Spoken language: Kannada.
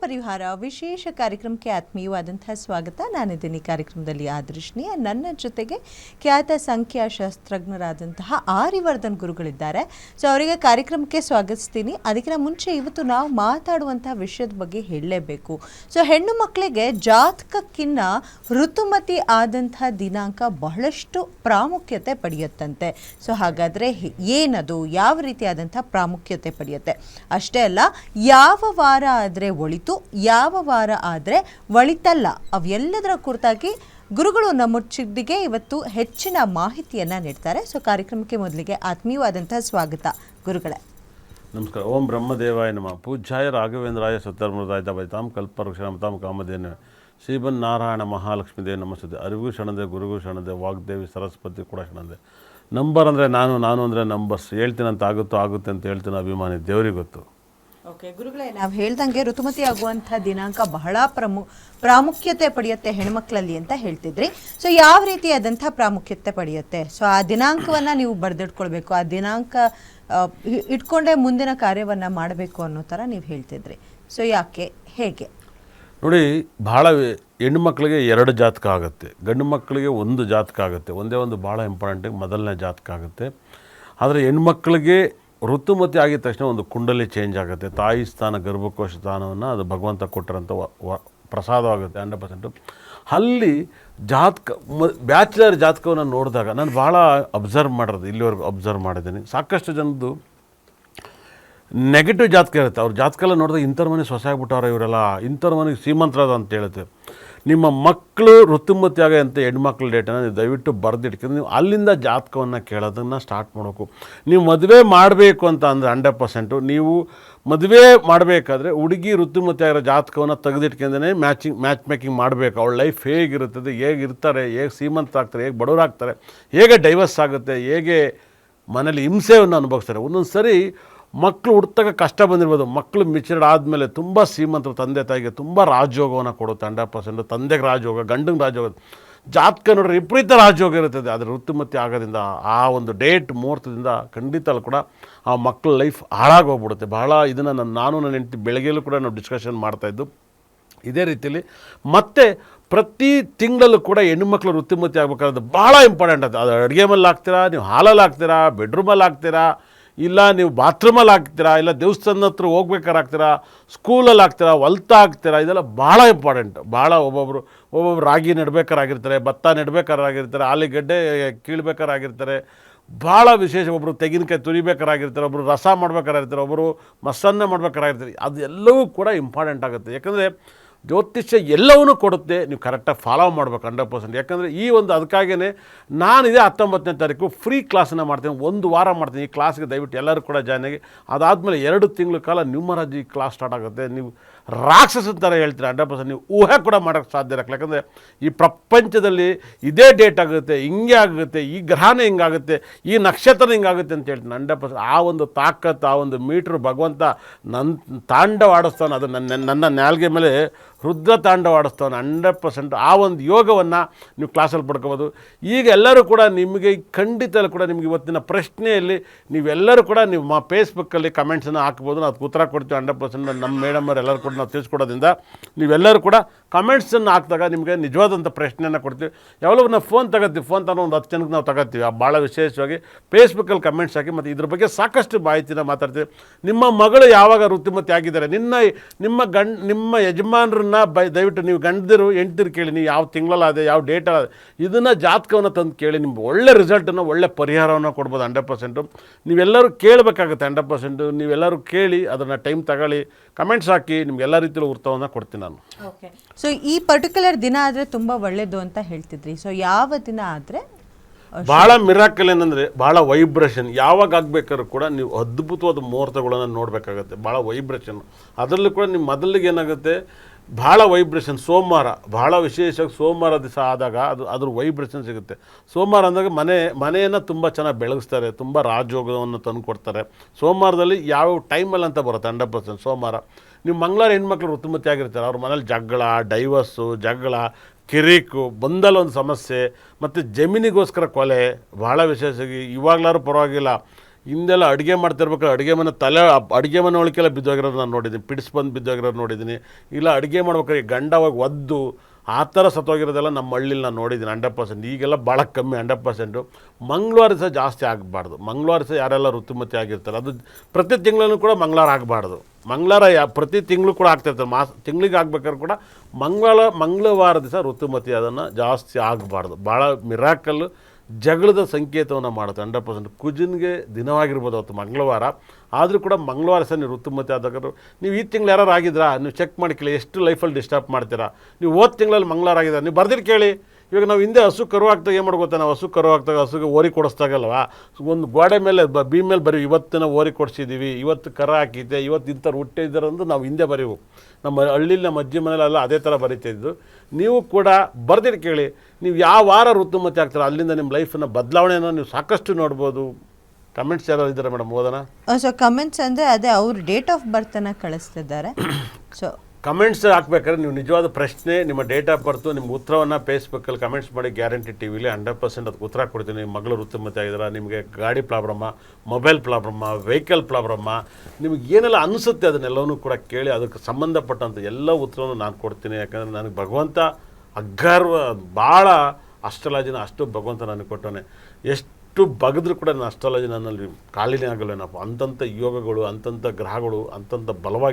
ಪರಿಹಾರ ವಿಶೇಷ ಕಾರ್ಯಕ್ರಮಕ್ಕೆ ಆತ್ಮೀಯವಾದಂತಹ ಸ್ವಾಗತ. ನಾನಿದ್ದೀನಿ ಕಾರ್ಯಕ್ರಮದಲ್ಲಿ ಆದೃಷ್ಣಿಯ ನನ್ನ ಜೊತೆಗೆ ಖ್ಯಾತ ಸಂಖ್ಯಾಶಾಸ್ತ್ರಜ್ಞರಾದಂತಹ ಆರಿವರ್ಧನ್ ಗುರುಗಳಿದ್ದಾರೆ. ಸೊ ಅವರಿಗೆ ಕಾರ್ಯಕ್ರಮಕ್ಕೆ ಸ್ವಾಗತಿಸ್ತೀನಿ. ಅದಕ್ಕಿಂತ ಮುಂಚೆ ಇವತ್ತು ನಾವು ಮಾತಾಡುವಂತಹ ವಿಷಯದ ಬಗ್ಗೆ ಹೇಳಲೇಬೇಕು. ಸೊ ಹೆಣ್ಣು ಮಕ್ಕಳಿಗೆ ಜಾತಕಕ್ಕಿನ್ನ ಋತುಮತಿ ಆದಂತಹ ದಿನಾಂಕ ಬಹಳಷ್ಟು ಪ್ರಾಮುಖ್ಯತೆ ಪಡೆಯುತ್ತಂತೆ. ಸೊ ಹಾಗಾದರೆ ಏನದು? ಯಾವ ರೀತಿಯಾದಂಥ ಪ್ರಾಮುಖ್ಯತೆ ಪಡೆಯುತ್ತೆ? ಅಷ್ಟೇ ಅಲ್ಲ, ಯಾವ ವಾರ ಆದರೆ ಒಳಿತು ಯಾವ ವಾರ ಆದರೆ ಒಳಿತಲ್ಲ. ಅವೆಲ್ಲದರ ಕುರಿತಾಗಿ ಗುರುಗಳು ನಮ್ಮ ಚಿದ್ದಿಗೆ ಇವತ್ತು ಹೆಚ್ಚಿನ ಮಾಹಿತಿಯನ್ನು ನೀಡ್ತಾರೆ. ಸೊ, ಕಾರ್ಯಕ್ರಮಕ್ಕೆ ಮೊದಲಿಗೆ ಆತ್ಮೀಯವಾದಂತಹ ಸ್ವಾಗತ ಗುರುಗಳೇ. ನಮಸ್ಕಾರ. ಓಂ ಬ್ರಹ್ಮದೇವಾಯ ನಮಃ. ಪೂಜ್ಯಾಯ ರಾಘವೇಂದ್ರಾಯ ಸತ್ತರ್ಮೃದಾಯ ಕಲ್ಪವೃಕ್ಷ ಕಲ್ಪವೃಕ್ಷಣಮತಾಂ ಕಾಮಧೇನ ಶ್ರೀಬನ್ ನಾರಾಯಣ ಮಹಾಲಕ್ಷ್ಮೀ ದೇವಿ ನಮಸ್ತೆ. ಅರಿವು ಶರಣದೆ ಗುರುಗು ಶರಣದೆ, ವಾಗ್ದೇವಿ, ಸರಸ್ವತಿ ಕೂಡ ಶರಣದೆ. ನಂಬರ್ ಅಂದರೆ ನಾನು ನಾನು ಅಂದರೆ ನಂಬರ್ಸ್. ಹೇಳ್ತೀನಂತ ಆಗುತ್ತೋ, ಆಗುತ್ತೆ ಅಂತ ಹೇಳ್ತೀನಿ. ಅಭಿಮಾನಿ, ದೇವರಿಗೆ ಗೊತ್ತು. ಓಕೆ, ಗುರುಗಳೇ, ನಾವು ಹೇಳ್ದಂಗೆ ಋತುಮತಿ ಆಗುವಂಥ ದಿನಾಂಕ ಬಹಳ ಪ್ರಮು, ಪ್ರಾಮುಖ್ಯತೆ ಪಡೆಯುತ್ತೆ ಹೆಣ್ಮಕ್ಳಲ್ಲಿ ಅಂತ ಹೇಳ್ತಿದ್ರಿ. ಸೊ ಯಾವ ರೀತಿಯಾದಂಥ ಪ್ರಾಮುಖ್ಯತೆ ಪಡೆಯುತ್ತೆ? ಸೊ ಆ ದಿನಾಂಕವನ್ನು ನೀವು ಬರೆದಿಟ್ಕೊಳ್ಬೇಕು ಆ ದಿನಾಂಕ ಇಟ್ಕೊಂಡೇ ಮುಂದಿನ ಕಾರ್ಯವನ್ನು ಮಾಡಬೇಕು ಅನ್ನೋ ಥರ ನೀವು ಹೇಳ್ತಿದ್ರಿ. ಸೊ ಯಾಕೆ, ಹೇಗೆ? ನೋಡಿ ವೆ- ಹೆಣ್ಣು ಮಕ್ಕಳಿಗೆ ಎರಡು ಜಾತಕ ಆಗುತ್ತೆ. ಗಂಡು ಮಕ್ಕಳಿಗೆ ಒಂದು ಜಾತಕ ಆಗುತ್ತೆ. ಒಂದೇ ಒಂದು ಭಾಳ ಇಂಪಾರ್ಟೆಂಟ್ ಮೊದಲನೇ ಜಾತಕ ಆಗುತ್ತೆ. ಆದರೆ ಹೆಣ್ಮಕ್ಳಿಗೆ ಋತುಮತಿ ಆಗಿದ ತಕ್ಷಣ ಒಂದು ಕುಂಡಲಿ ಚೇಂಜ್ ಆಗುತ್ತೆ. ತಾಯಿ ಸ್ಥಾನ, ಗರ್ಭಕೋಶ ಸ್ಥಾನವನ್ನು ಅದು ಭಗವಂತ ಕೊಟ್ಟರಂಥ ಪ್ರಸಾದವಾಗುತ್ತೆ ಹಂಡ್ರೆಡ್ ಪರ್ಸೆಂಟು ಅಲ್ಲಿ ಜಾತಕ, ಮ, ಬ್ಯಾಚುಲರ್ ಜಾತಕವನ್ನು ನೋಡಿದಾಗ ನಾನು ಭಾಳ ಅಬ್ಸರ್ವ್ ಮಾಡಿರೋದು, ಇಲ್ಲಿವರೆಗೂ ಅಬ್ಸರ್ವ್ ಮಾಡಿದ್ದೀನಿ. ಸಾಕಷ್ಟು ಜನದ್ದು ನೆಗೆಟಿವ್ ಜಾತಕ ಇರುತ್ತೆ. ಅವ್ರ ಜಾತಕ ಎಲ್ಲ ನೋಡಿದಾಗ ಇಂಥವ್ರ ಮನೆ ಸೊಸೆ ಆಗ್ಬಿಟ್ಟವ್ರೆ ಇವರೆಲ್ಲ, ಇಂಥವ್ರ ಮನೆಗೆ ಶ್ರೀಮಂತರದ ಅಂತ ಹೇಳುತ್ತೆ. ನಿಮ್ಮ ಮಕ್ಕಳು ಋತುಮತಿ ಆಗ ಅಂತ ಹೆಣ್ಮಕ್ಳ ಡೇಟನ್ನು ನೀವು ದಯವಿಟ್ಟು ಬರೆದಿಟ್ಕೊಂಡು ನೀವು ಅಲ್ಲಿಂದ ಜಾತಕವನ್ನು ಕೇಳೋದನ್ನು ಸ್ಟಾರ್ಟ್ ಮಾಡಬೇಕು. ನೀವು ಮದುವೆ ಮಾಡಬೇಕು ಅಂತ ಅಂದರೆ ಹಂಡ್ರೆಡ್ ಪರ್ಸೆಂಟು ನೀವು ಮದುವೆ ಮಾಡಬೇಕಾದ್ರೆ ಹುಡುಗಿ ಋತುಮತಿ ಆಗಿರೋ ಜಾತಕವನ್ನು ತೆಗೆದಿಟ್ಕೊಂಡೇ ಮ್ಯಾಚಿಂಗ್ ಮ್ಯಾಚ್ ಮೇಕಿಂಗ್ ಮಾಡಬೇಕು. ಅವಳ ಲೈಫ್ ಹೇಗಿರುತ್ತದೆ, ಹೇಗಿರ್ತಾರೆ, ಹೇಗೆ ಶ್ರೀಮಂತರಾಗ್ತಾರೆ ಹೇಗೆ ಬಡವರಾಗ್ತಾರೆ, ಹೇಗೆ ಡೈವರ್ಸ್ ಆಗುತ್ತೆ, ಹೇಗೆ ಮನೇಲಿ ಹಿಂಸೆಯನ್ನು ಅನುಭವಿಸ್ತಾರೆ. ಒಂದೊಂದು ಸರಿ ಮಕ್ಕಳು ಹುಡ್ತಾಗ ಕಷ್ಟ ಬಂದಿರ್ಬೋದು. ಮಕ್ಕಳು ಮಿಚರ್ಡ್ ಆದಮೇಲೆ ತುಂಬ ಶ್ರೀಮಂತರು ತಂದೆ ತಾಯಿಗೆ ತುಂಬ ರಾಜಯೋಗವನ್ನು ಕೊಡುತ್ತೆ ಹಂಡ್ರೆಡ್ ಪರ್ಸೆಂಟ್. ತಂದೆಗೆ ರಾಜಯೋಗ, ಗಂಡಂಗೆ ರಾಜಯೋಗ. ಜಾತಕ ನೋಡಿದ್ರೆ ವಿಪರೀತ ರಾಜಯೋಗ ಇರುತ್ತದೆ. ಅದರ ಋತುಮತಿ ಆಗೋದ್ರಿಂದ ಆ ಒಂದು ಡೇಟ್ ಮುಹೂರ್ತದಿಂದ ಖಂಡಿತ ಅಲ್ಲಿ ಕೂಡ ಆ ಮಕ್ಕಳ ಲೈಫ್ ಹಾಳಾಗೋಗ್ಬಿಡುತ್ತೆ. ಬಹಳ ಇದನ್ನು ನಾನು ನಾನು ನನ್ನ ಹೆಂಡತಿ ಬೆಳಗ್ಗೆಯಲ್ಲೂ ಕೂಡ ನಾವು ಡಿಸ್ಕಷನ್ ಮಾಡ್ತಾಯಿದ್ದು ಇದೇ ರೀತಿಯಲ್ಲಿ ಮತ್ತೆ ಪ್ರತಿ ತಿಂಗಳಲ್ಲೂ ಕೂಡ ಹೆಣ್ಣುಮಕ್ಳು ಋತುಮತಿ ಆಗಬೇಕಾದ್ರೆ ಭಾಳ ಇಂಪಾರ್ಟೆಂಟ್ ಅದು ಅದು ಅಡುಗೆ ಮೇಲೆ ಹಾಕ್ತೀರಾ, ನೀವು ಹಾಲಲ್ಲಿ ಹಾಕ್ತೀರಾ ಬೆಡ್ರೂಮಲ್ಲಿ ಹಾಕ್ತೀರಾ ಇಲ್ಲ, ನೀವು ಬಾತ್ರೂಮಲ್ಲಿ ಹಾಕ್ತೀರಾ, ಇಲ್ಲ ದೇವಸ್ಥಾನದ ಹತ್ರ ಹೋಗ್ಬೇಕಾದ್ರೆ ಹಾಕ್ತೀರಾ, ಸ್ಕೂಲಲ್ಲಿ ಹಾಕ್ತೀರಾ, ಹೊಲ್ತಾ ಹಾಕ್ತೀರಾ, ಇದೆಲ್ಲ ಭಾಳ ಇಂಪಾರ್ಟೆಂಟ್ ಭಾಳ ಒಬ್ಬೊಬ್ಬರು ಒಬ್ಬೊಬ್ರು ರಾಗಿ ನೆಡ್ಬೇಕಾರಾಗಿರ್ತಾರೆ, ಭತ್ತ ನೆಡ್ಬೇಕಾರಾಗಿರ್ತಾರೆ, ಆಲೂಗಡ್ಡೆ ಕೀಳ್ಬೇಕಾರಾಗಿರ್ತಾರೆ, ಭಾಳ ವಿಶೇಷ. ಒಬ್ಬರು ತೆಗಿನಕಾಯಿ ತುರಿಬೇಕಾರಾಗಿರ್ತಾರೆ ಒಬ್ಬರು ರಸ ಮಾಡ್ಬೇಕಾಗಿರ್ತಾರೆ ಒಬ್ಬರು ಮಸನ್ನ ಮಾಡ್ಬೇಕಾರಾಗಿರ್ತಾರೆ, ಅದೆಲ್ಲವೂ ಕೂಡ ಇಂಪಾರ್ಟೆಂಟ್ ಆಗುತ್ತೆ. ಯಾಕಂದರೆ ಜ್ಯೋತಿಷ್ಯ ಎಲ್ಲವನ್ನೂ ಕೊಡುತ್ತೆ, ನೀವು ಕರೆಕ್ಟಾಗಿ ಫಾಲೋ ಮಾಡ್ಬೇಕು ಹಂಡ್ರೆಡ್ ಪರ್ಸೆಂಟ್ ಯಾಕಂದರೆ ಈ ಒಂದು ಅದಕ್ಕಾಗಿಯೇ ನಾನು ಇದೇ ಹತ್ತೊಂಬತ್ತನೇ ತಾರೀಕು ಫ್ರೀ ಕ್ಲಾಸನ್ನು ಮಾಡ್ತೀನಿ, ಒಂದು ವಾರ ಮಾಡ್ತೀನಿ ಈ ಕ್ಲಾಸ್ಗೆ ದಯವಿಟ್ಟು ಎಲ್ಲರೂ ಕೂಡ ಜಾಯ್ನ್ ಆಗಿ. ಅದಾದಮೇಲೆ ಎರಡು ತಿಂಗಳ ಕಾಲ ನ್ಯೂಮರಾಜಿ ಕ್ಲಾಸ್ ಸ್ಟಾರ್ಟ್ ಆಗುತ್ತೆ. ನೀವು ರಾಕ್ಷಸ ಥರ ಹೇಳ್ತೀರಾ ಹಂಡ್ರೆಡ್ ಪರ್ಸೆಂಟ್ ನೀವು ಊಹೆ ಕೂಡ ಮಾಡೋಕ್ಕೆ ಸಾಧ್ಯ ಇರಕ್ಕೆ ಯಾಕಂದರೆ ಈ ಪ್ರಪಂಚದಲ್ಲಿ ಇದೇ ಡೇಟ್ ಆಗುತ್ತೆ, ಹಿಂಗೆ ಆಗುತ್ತೆ, ಈ ಗ್ರಹನೇ ಹಿಂಗಾಗುತ್ತೆ ಈ ನಕ್ಷತ್ರ ಹಿಂಗಾಗುತ್ತೆ ಅಂತ ಹೇಳ್ತೀನಿ ಹಂಡ್ರೆಡ್ ಪರ್ಸೆಂಟ್ ಆ ಒಂದು ತಾಕತ್ತು ಆ ಒಂದು ಮೀಟ್ರ್ ಭಗವಂತ ನನ್ನ ತಾಂಡವ ಆಡಿಸ್ತಾನೆ. ಅದು ನನ್ನ ನನ್ನ ನ್ಯಾಲ್ಗೆ ಮೇಲೆ ರುದ್ರ ತಾಂಡವ ಆಡಿಸ್ತಾನೆ ಹಂಡ್ರೆಡ್ ಪರ್ಸೆಂಟ್ ಆ ಒಂದು ಯೋಗವನ್ನು ನೀವು ಕ್ಲಾಸಲ್ಲಿ ಪಡ್ಕೋಬೋದು. ಈಗ ಎಲ್ಲರೂ ಕೂಡ ನಿಮಗೆ ಖಂಡಿತ ಕೂಡ ನಿಮಗೆ ಇವತ್ತಿನ ಪ್ರಶ್ನೆಯಲ್ಲಿ ನೀವೆಲ್ಲರೂ ಕೂಡ ನೀವು ಮಾ ಫೇಸ್ಬುಕ್ಕಲ್ಲಿ ಕಮೆಂಟ್ಸನ್ನು ಹಾಕ್ಬೋದು. ನಾವು ಉತ್ತರ ಕೊಡ್ತೀವಿ ಹಂಡ್ರೆಡ್ ಪರ್ಸೆಂಟ್ ನಮ್ಮ ಮೇಡಮ್ ಅವ್ರು ಎಲ್ಲರೂ ಕೂಡ ನಾವು ತಿಳಿಸ್ಕೊಡೋದ್ರಿಂದ. ನೀವೆಲ್ಲರೂ ಕೂಡ ಕಮೆಂಟ್ಸನ್ನು ಹಾಕಿದಾಗ ನಿಮಗೆ ನಿಜವಾದಂಥ ಪ್ರಶ್ನೆಯನ್ನು ಕೊಡ್ತೀವಿ. ಯಾವಾಗಲೂ ನಾವು ಫೋನ್ ತಗೋತೀವಿ. ಫೋನ್ ತಗೊಂಡು ಒಂದು ಹತ್ತು ಜನಕ್ಕೆ ನಾವು ತಗೋತೀವಿ. ಆ ಭಾಳ ವಿಶೇಷವಾಗಿ ಫೇಸ್ಬುಕ್ಕಲ್ಲಿ ಕಮೆಂಟ್ಸ್ ಹಾಕಿ ಮತ್ತು ಇದ್ರ ಬಗ್ಗೆ ಸಾಕಷ್ಟು ಮಾಹಿತಿನ ಮಾತಾಡ್ತೀವಿ. ನಿಮ್ಮ ಮಗಳು ಯಾವಾಗ ಋತುಮತಿ ಆಗಿದ್ದಾರೆ? ನಿನ್ನ, ನಿಮ್ಮ ಗಂಡ, ನಿಮ್ಮ ಯಜಮಾನರನ್ನ ಬೈ ದಯವಿಟ್ಟು ನೀವು ಗಂಡದಿರು ಹೆಂಡ್ತಿರು ಕೇಳಿ ನೀವು ಯಾವ ತಿಂಗಳಲ್ಲ ಅದೇ ಯಾವ ಡೇಟ್ ಇದನ್ನು ಜಾತಕವನ್ನು ತಂದು ಕೇಳಿ ನಿಮ್ಗೆ ಒಳ್ಳೆ ರಿಸಲ್ಟನ್ನು ಒಳ್ಳೆ ಪರಿಹಾರವನ್ನು ಕೊಡ್ಬೋದು ಹಂಡ್ರೆಡ್ ಪರ್ಸೆಂಟು. ನೀವೆಲ್ಲರೂ ಕೇಳಬೇಕಾಗುತ್ತೆ ಹಂಡ್ರೆಡ್ ಪರ್ಸೆಂಟು. ನೀವೆಲ್ಲರೂ ಕೇಳಿ ಅದನ್ನು ಟೈಮ್ ತಗೊಳ್ಳಿ. ಕಮೆಂಟ್ಸ್ ಹಾಕಿ ನಿಮ್ಗೆ ಎಲ್ಲ ರೀತಿಯಲ್ಲಿ ಉತ್ತರವನ್ನು ಕೊಡ್ತೀನಿ ನಾನು. ಓಕೆ. ಸೊ ಈ ಪರ್ಟಿಕ್ಯುಲರ್ ದಿನ ಆದರೆ ತುಂಬ ಒಳ್ಳೆಯದು ಅಂತ ಹೇಳ್ತಿದ್ರಿ. ಸೊ ಯಾವ ದಿನ ಆದರೆ ಭಾಳ ಮಿರಾಕಲ್ ಏನಂದರೆ ಭಾಳ ವೈಬ್ರೇಷನ್ ಯಾವಾಗ ಆಗಬೇಕಾದ್ರೂ ಕೂಡ ನೀವು ಅದ್ಭುತವಾದ ಮುಹೂರ್ತಗಳನ್ನು ನೋಡಬೇಕಾಗತ್ತೆ. ಭಾಳ ವೈಬ್ರೇಷನ್ ಅದರಲ್ಲೂ ಕೂಡ ನಿಮ್ಮ ಮೊದಲಿಗೆ ಏನಾಗುತ್ತೆ ಭಾಳ ವೈಬ್ರೇಷನ್ ಸೋಮವಾರ ಭಾಳ ವಿಶೇಷವಾಗಿ ಸೋಮವಾರ ದಿವಸ ಆದಾಗ ಅದು, ಅದ್ರ ವೈಬ್ರೇಷನ್ ಸಿಗುತ್ತೆ. ಸೋಮವಾರ ಅಂದಾಗ ಮನೆ, ಮನೆಯನ್ನು ತುಂಬ ಚೆನ್ನಾಗಿ ಬೆಳಗಿಸ್ತಾರೆ, ತುಂಬ ರಾಜಯೋಗವನ್ನು ತಂದು ಕೊಡ್ತಾರೆ ಸೋಮವಾರದಲ್ಲಿ ಯಾವ ಟೈಮಲ್ಲಿ ಅಂತ ಬರುತ್ತೆ ಹಂಡ್ರೆಡ್ ಪರ್ಸೆಂಟ್ ಸೋಮವಾರ. ನೀವು ಮಂಗಳವಾರ ಹೆಣ್ಮಕ್ಳು ಋತುಮತಿ ಆಗಿರ್ತಾರೆ, ಅವ್ರ ಮನೇಲಿ ಜಗಳ ಡೈವರ್ಸು ಜಗಳ, ಕಿರಿಕು ಬಂದಲ್ಲಿ ಒಂದು ಸಮಸ್ಯೆ, ಮತ್ತು ಜಮೀನಿಗೋಸ್ಕರ ಕೊಲೆ ಭಾಳ ವಿಶೇಷವಾಗಿ ಇವಾಗಲಾರು ಪರವಾಗಿಲ್ಲ. ಹಿಂದೆಲ್ಲ ಅಡುಗೆ ಮಾಡ್ತಿರ್ಬೇಕಾದ್ರೆ ಅಡುಗೆ ಮನೆ ತಲೆ, ಅಡುಗೆ ಮನೆ ಒಳಗೆಲ್ಲ ಬಿದ್ದೋಗಿರೋದು ನಾನು ನೋಡಿದ್ದೀನಿ. ಪಿಡಿಸ್ ಬಂದು ಬಿದ್ದೋಗಿರೋದು ನೋಡಿದ್ದೀನಿ. ಇಲ್ಲ ಅಡುಗೆ ಮಾಡ್ಬೇಕಾದ್ರೆ ಈ ಗಂಡ ಹೋಗಿ ಒದ್ದು, ಆ ಥರ ಸತ್ತೋಗಿರೋದೆಲ್ಲ ನಮ್ಮ ಹಳ್ಳಿಲಿ ನಾನು ನೋಡಿದ್ದೀನಿ ಹಂಡ್ರೆಡ್ ಪರ್ಸೆಂಟ್. ಈಗೆಲ್ಲ ಭಾಳ ಕಮ್ಮಿ, ಹಂಡ್ರೆಡ್ ಪರ್ಸೆಂಟು. ಮಂಗಳವಾರ ಸಹ ಜಾಸ್ತಿ ಆಗಬಾರ್ದು. ಮಂಗಳವಾರ ಸಹ ಯಾರೆಲ್ಲ ಋತುಮತಿ ಆಗಿರ್ತಾರೆ, ಅದು ಪ್ರತಿ ತಿಂಗಳೂ ಕೂಡ ಮಂಗಳವಾರ ಆಗಬಾರ್ದು. ಮಂಗಳವಾರ ಯಾ, ಪ್ರತಿ ತಿಂಗಳು ಕೂಡ ಆಗ್ತಿರ್ತಾರೆ ಮಾಸ, ತಿಂಗಳಿಗೆ ಆಗ್ಬೇಕಾದ್ರೆ ಕೂಡ ಮಂಗಳ ಮಂಗಳವಾರ ದಿವಸ ಋತುಮತಿ ಅದನ್ನು ಜಾಸ್ತಿ ಆಗಬಾರ್ದು. ಭಾಳ ಮಿರಾಕಲ್ಲು ಜಗಳದ ಸಂಕೇತವನ್ನು ಮಾಡುತ್ತೆ ಹಂಡ್ರೆಡ್ ಪರ್ಸೆಂಟ್ ಕುಜನ್ಗೆ ದಿನವಾಗಿರ್ಬೋದು ಅವತ್ತು ಮಂಗಳವಾರ. ಆದರೂ ಕೂಡ ಮಂಗಳವಾರ ಸಹ ನೀವು ಋತುಮತಿ ಆದಾಗ ನೀವು ಈ ತಿಂಗಳು ಯಾರು ಆಗಿದ್ರಾ, ನೀವು ಚೆಕ್ ಮಾಡಿ ಕೇಳಿ, ಎಷ್ಟು ಲೈಫಲ್ಲಿ ಡಿಸ್ಟರ್ಬ್ ಮಾಡ್ತೀರಾ? ನೀವು ಹೋದ ತಿಂಗಳಲ್ಲಿ ಮಂಗಳವಾರ ಆಗಿದ್ದಾರೆ ನೀವು ಬರ್ದಿರಿ ಕೇಳಿ. ಇವಾಗ ನಾವು ಹಿಂದೆ ಹಸು ಕರು ಹಾಕ್ದಾಗ ಏನು ಮಾಡ್ಬೋದು ನಾವು? ಹಸು ಕರು ಹಾಕ್ದಾಗ ಹಸುಗೆ ಓರಿ ಕೊಡಿಸ್ದಾಗಲ್ವಾ ಒಂದು ಗೋಡೆ ಮೇಲೆ ಬ ಬಿ ಮೇಲೆ ಬರೀ ಇವತ್ತಿನ ಓರಿ ಕೊಡಿಸಿದ್ದೀವಿ ಇವತ್ತು ಕರ ಹಾಕಿದ್ದೆ, ಇವತ್ತು ಇಂಥವ್ರು ಹುಟ್ಟಿದ್ದಾರೆ ನಾವು ಹಿಂದೆ ಬರೀವು. ನಮ್ಮ ಹಳ್ಳಿಲಿ ನಮ್ಮ ಅಜ್ಜಿ ಮನೇಲೆಲ್ಲ ಅದೇ ಥರ ಬರೀತಿದ್ದು ನೀವು ಕೂಡ ಬರ್ದಿರಿ ಕೇಳಿ, ನೀವು ಯಾವ ವಾರ ಋತುಮತಿ ಆಗ್ತಾರೆ ಅಲ್ಲಿಂದ ನಿಮ್ಮ ಲೈಫನ್ನು ಬದಲಾವಣೆಯನ್ನು ನೀವು ಸಾಕಷ್ಟು ನೋಡ್ಬೋದು. ಕಮೆಂಟ್ಸ್ ಯಾರು ಇದ್ದಾರೆ ಮೇಡಮ್, ಓದೋಣ? ಸೊ ಕಮೆಂಟ್ಸ್ ಅಂದರೆ ಅದೇ ಅವ್ರ ಡೇಟ್ ಆಫ್ ಬರ್ತನ ಕಳಿಸ್ತಿದ್ದಾರೆ. ಸೊ ಕಮೆಂಟ್ಸ್ ಹಾಕ್ಬೇಕಾದ್ರೆ ನೀವು ನಿಜವಾದ ಪ್ರಶ್ನೆ, ನಿಮ್ಮ ಡೇಟ್ ಆಫ್ ಬರ್ತು ನಿಮ್ಮ ಉತ್ತರವನ್ನು ಫೇಸ್ಬುಕ್ಕಲ್ಲಿ ಕಮೆಂಟ್ಸ್ ಮಾಡಿ ಗ್ಯಾರಂಟಿ ಟಿ ವಿಲಿ ಹಂಡ್ರೆಡ್ ಪರ್ಸೆಂಟ್ ಅದಕ್ಕೆ ಉತ್ತರ ಕೊಡ್ತೀನಿ. ನಿಮ್ಮ ಮಗಳು ಋತುಮತಿ ಆಗಿದ್ರೆ, ನಿಮಗೆ ಗಾಡಿ ಪ್ರಾಬ್ಲಮ್ಮ ಮೊಬೈಲ್ ಪ್ರಾಬ್ಲಮ್ಮ ವೆಹಿಕಲ್ ಪ್ರಾಬ್ಲಮ್ಮ ನಿಮಗೆ ಏನೆಲ್ಲ ಅನಿಸುತ್ತೆ ಅದನ್ನೆಲ್ಲವೂ ಕೂಡ ಕೇಳಿ ಅದಕ್ಕೆ ಸಂಬಂಧಪಟ್ಟಂಥ ಎಲ್ಲ ಉತ್ತರವನ್ನು ನಾನು ಕೊಡ್ತೀನಿ. ಯಾಕಂದರೆ ನನಗೆ ಭಗವಂತ ಅಗ್ಗರ್ವ ಭಾಳ ಅಷ್ಟಲಾಜಿನ ಅಷ್ಟು ಭಗವಂತ ನನಗೆ ಕೊಟ್ಟವನೆ. ಎಷ್ಟು ಬಗದ್ರು ಕೂಡ ನಾನು ಅಷ್ಟಲಾಜಿ ನನ್ನಲ್ಲಿ ಕಾಲಿನೇ ಆಗಲ್ವೇನಪ್ಪ? ಅಂತಂಥ ಯೋಗಗಳು ಅಂತಂಥ ಗ್ರಹಗಳು ಅಂತಂಥ ಬಲವಾಗಿ